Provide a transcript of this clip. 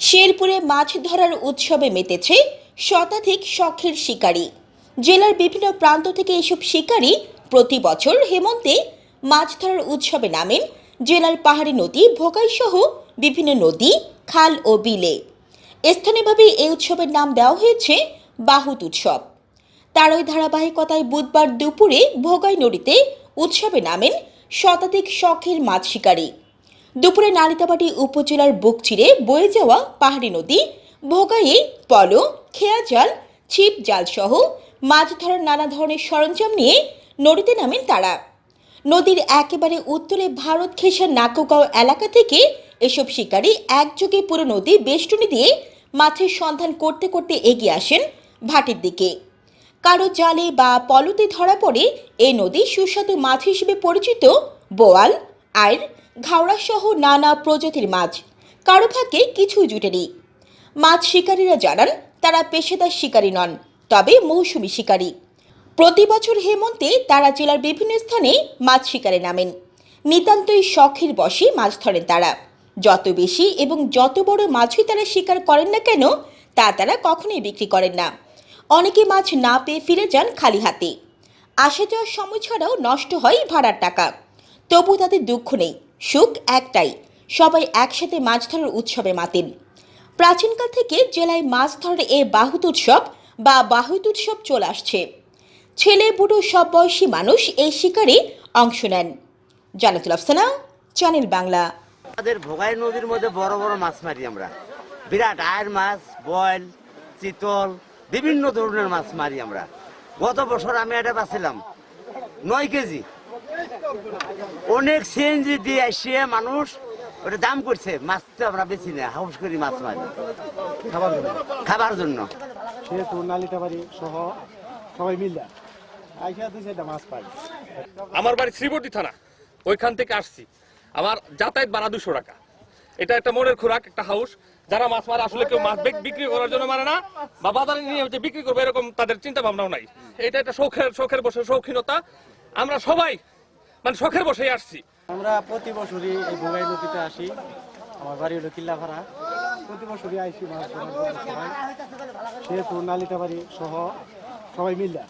শেরপুরে মাছ ধরার উৎসবে মেতেছে শতাধিক শখের শিকারী। জেলার বিভিন্ন প্রান্ত থেকে এসব শিকারী প্রতি বছর হেমন্তে মাছ ধরার উৎসবে নামেন। জেলার পাহাড়ি নদী, ভোগাই সহ বিভিন্ন নদী, খাল ও বিলে। স্থানীয়ভাবে এই উৎসবের নাম দেওয়া হয়েছে বাহুত উৎসব। তারই ধারাবাহিকতায় বুধবার দুপুরে ভোগাই নদীতে উৎসবে নামেন শতাধিক শখের মাছ শিকারী। দুপুরে নালিতাবাড়ি উপজেলার বুক চিরে বয়ে যাওয়া পাহাড়ি নদী ভোগাইয়ে পলো খেয়া জাল ছিপ জাল সহ মাছ ধরার নানা ধরনের সরঞ্জাম নিয়ে নদীতে নামেন তারা। নদীর একেবারে উত্তরে ভারত ঘেঁষা নাকগাঁও এলাকা থেকে এসব শিকারী একযোগে পুরো নদী বেষ্টনী দিয়ে মাছের সন্ধান করতে করতে এগিয়ে আসেন ভাটির দিকে। কারও জালে বা পলতে ধরা পড়ে এই নদী সুস্বাদু মাছ হিসেবে পরিচিত বোয়াল আইর ঘাওড়া সহ নানা প্রজাতির মাছ। কারও ভাগ্যে কিছুই জুটেনি। মাছ শিকারীরা জানান, তারা পেশাদার শিকারী নন, তবে মৌসুমি শিকারী। প্রতি বছর হেমন্তে তারা জেলার বিভিন্ন স্থানে মাছ শিকারে নামেন। নিতান্তই শখের বশে মাছ ধরেন তারা। যত বেশি এবং যত বড় মাছই তারা শিকার করেন না কেন, তা তারা কখনোই বিক্রি করেন না। অনেকে মাছ না পেয়ে ফিরে যান খালি হাতে। আসা যাওয়ার সময় ছাড়াও নষ্ট হয় ভাড়ার টাকা। তবু তাদের দুঃখ নেই। সুখ একটাই, সবাই একসাথে মাছ ধরার উৎসবে মাতেন। প্রাচীনকাল থেকে জেলায় মাছ ধরার এ বাহুত উৎসব বা বাহুত উৎসব চলে আসছে। ছেলে, বুড়ো, সব বয়সী মানুষ এই শিকারে অংশ নেন। জানাতুল আফসানা, চ্যানেল বাংলা। আমাদের ভোগাই নদীর মধ্যে বড় বড় মাছ মারি আমরা। বিরাট আয়ের মাছ, বয়েল, চিতল, বিভিন্ন ধরনের মাছ মারি আমরা। গত বছর আমি এটা পাচ্ছিলাম নয় কেজি। অনেক সিএনজি দিয়ে এসে মানুষ ওটা দাম করছে। মাছ তো আমরা বেশি না হাউস করি মাছ মারি খাবার জন্য। খাবার জন্য। সেহেতু নালিতাবাড়ি সহ সবাই মিলে আইসা দুই চারটা মাছ পাই। আমার বাড়ি শ্রীবর্তী থানা ওইখান থেকে আসছি। আমার যাতায়াত বাড়া দুশো টাকা। এটা একটা মনের খোরাক একটা হাউস। যারা মাছ মারে আসলে কেউ মাছ বিক- বিক্রি করার জন্য মারে না। বা বাজারে নিয়ে হচ্ছে বিক্রি করবে এরকম তাদের চিন্তা ভাবনাও নাই। এটা একটা শৌখের শখের বসে শৌখিনতা। আমরা সবাই মানে শখের বসে আসছি। আমরা প্রতি বছরই এই ভোগাই নদীতে আসি। আমার বাড়ি হলো কিল্লাপাড়া প্রতি বছরই আইসি মাছ ধরার জন্য সবাই। সেহেতু নালিতাবাড়ি সহ সবাই মিলে।